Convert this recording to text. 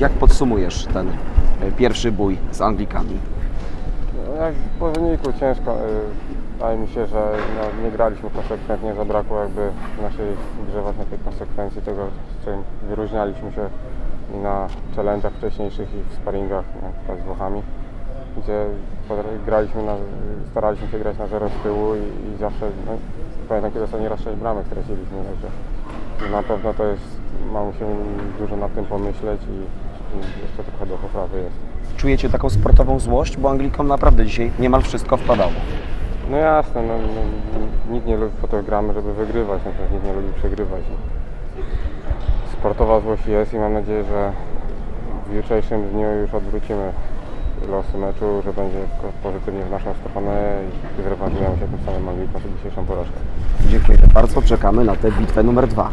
Jak podsumujesz ten e, pierwszy bój z Anglikami? No, jak po wyniku ciężko. y, Wydaje mi się, że no, nie graliśmy konsekwentnie, zabrakło jakby w naszej grze właśnie tej konsekwencji, tego z czym wyróżnialiśmy się na challenge'ach wcześniejszych i w sparingach na z Włochami, gdzie graliśmy na, staraliśmy się grać na zero z tyłu i, i zawsze, no, pamiętam kiedy ostatni raz 6 bramek straciliśmy, także na pewno to jest, ma musimy dużo nad tym pomyśleć i, jeszcze trochę do poprawy jest. Czujecie taką sportową złość? Bo Anglikom naprawdę dzisiaj niemal wszystko wpadało. No jasne, no, no, nikt nie lubi, po to gramy, żeby wygrywać, natomiast nikt nie lubi przegrywać. Sportowa złość jest i mam nadzieję, że w jutrzejszym dniu już odwrócimy losy meczu, że będzie pozytywnie w naszą stronę i zrewanżujemy się tym samym Anglikom, dzisiejszą porażkę. Dziękuję bardzo. Czekamy na tę bitwę numer dwa.